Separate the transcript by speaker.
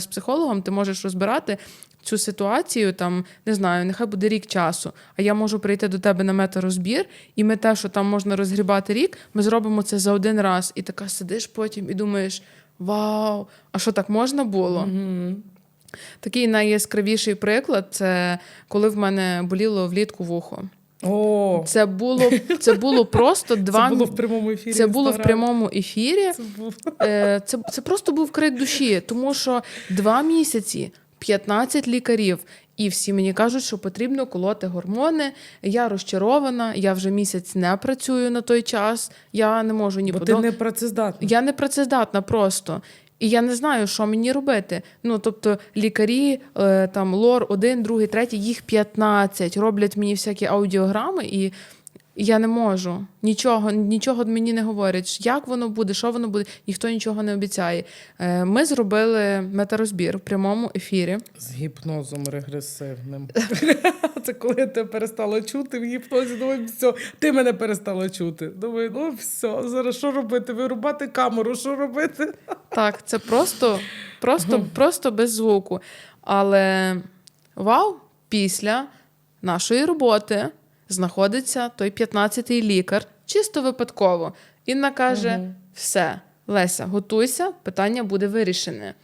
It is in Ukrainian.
Speaker 1: З психологом ти можеш розбирати цю ситуацію, там не знаю, нехай буде рік часу. А я можу прийти до тебе на метарозбір, і ми те, що там можна розгрібати рік, ми зробимо це за один раз. І така сидиш потім і думаєш: Вау, а що так можна було? Такий найяскравіший приклад це коли в мене боліло влітку вухо.
Speaker 2: О,
Speaker 1: Це було, це було просто два
Speaker 2: це було в прямому ефірі.
Speaker 1: це було в прямому ефірі.
Speaker 2: Це було.
Speaker 1: Е, Це, це просто був крик душі, тому що два місяці, 15 лікарів, і всі мені кажуть, що потрібно колоти гормони. Я розчарована, я вже місяць не працюю на той час. Я не можу ні
Speaker 2: Бо ти не працездатна.
Speaker 1: Я не працездатна просто. І я не знаю, що мені робити. Ну, тобто, лікарі, е, там лор, один, другий, третій, їх 15, роблять мені всякі аудіограми, і я не можу. Нічого, нічого мені не говорять. Як воно буде, що воно буде, ніхто нічого не обіцяє. Е, Ми зробили метарозбір в прямому ефірі.
Speaker 2: З гіпнозом регресивним. Це коли я тебе перестала чути в гіпнозі. Думаю, все, ти мене перестала чути. Думаю, ну все, зараз що робити? Вирубати камеру, що робити?
Speaker 1: Так, це просто, просто, просто без звуку. Але вау, після нашої роботи знаходиться той 15-й лікар, чисто випадково. Інна каже: все, Леся, готуйся, питання буде вирішене.